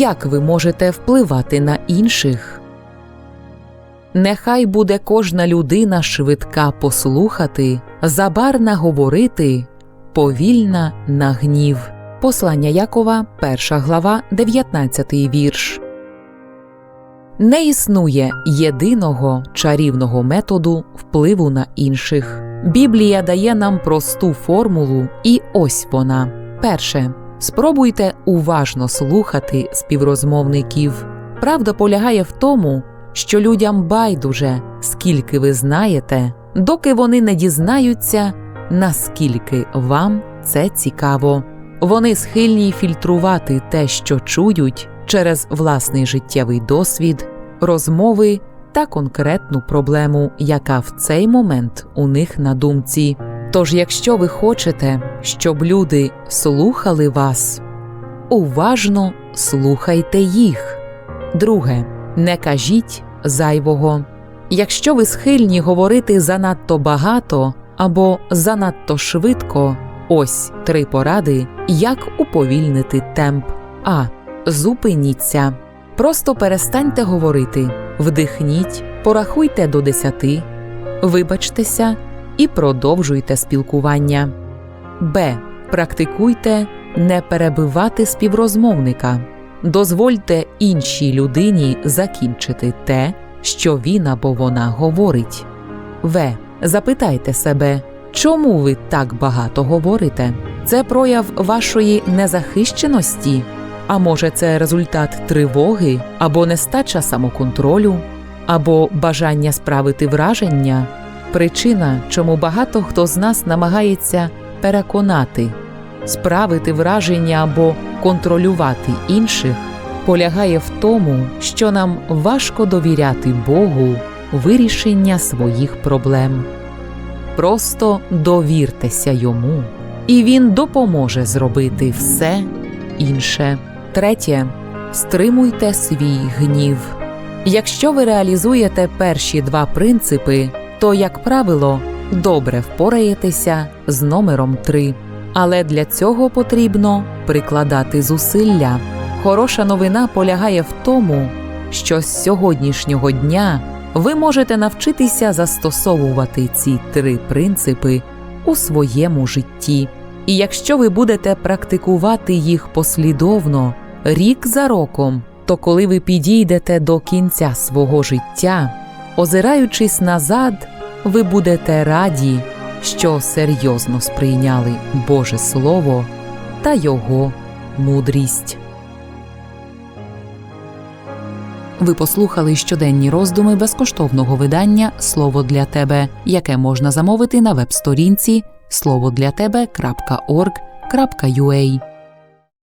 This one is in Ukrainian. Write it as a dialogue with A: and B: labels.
A: Як ви можете впливати на інших? Нехай буде кожна людина швидка послухати, забарна говорити, повільна на гнів. Послання Якова, 1 глава, 19 вірш. Не існує єдиного чарівного методу впливу на інших. Біблія дає нам просту формулу, і ось вона. Перше. Спробуйте уважно слухати співрозмовників. Правда полягає в тому, що людям байдуже, скільки ви знаєте, доки вони не дізнаються, наскільки вам це цікаво. Вони схильні фільтрувати те, що чують, через власний життєвий досвід, розмови та конкретну проблему, яка в цей момент у них на думці. Тож, якщо ви хочете, щоб люди слухали вас, уважно слухайте їх. Друге, не кажіть зайвого. Якщо ви схильні говорити занадто багато або занадто швидко, ось три поради, як уповільнити темп. А. Зупиніться. Просто перестаньте говорити, вдихніть, порахуйте до десяти, вибачтеся і продовжуйте спілкування. Б. Практикуйте не перебивати співрозмовника. Дозвольте іншій людині закінчити те, що він або вона говорить. В. Запитайте себе, чому ви так багато говорите? Це прояв вашої незахищеності? А може, це результат тривоги або нестача самоконтролю, або бажання справити враження? Причина, чому багато хто з нас намагається переконати, справити враження або контролювати інших, полягає в тому, що нам важко довіряти Богу вирішення своїх проблем. Просто довіртеся йому, і він допоможе зробити все інше. Третє. Стримуйте свій гнів. Якщо ви реалізуєте перші два принципи, то, як правило, добре впораєтеся з номером 3. Але для цього потрібно прикладати зусилля. Хороша новина полягає в тому, що з сьогоднішнього дня ви можете навчитися застосовувати ці три принципи у своєму житті. І якщо ви будете практикувати їх послідовно рік за роком, то коли ви підійдете до кінця свого життя, озираючись назад, ви будете раді, що серйозно сприйняли Боже Слово та Його мудрість. Ви послухали щоденні роздуми безкоштовного видання Слово для тебе, яке можна замовити на веб-сторінці словодлятебе.org.ua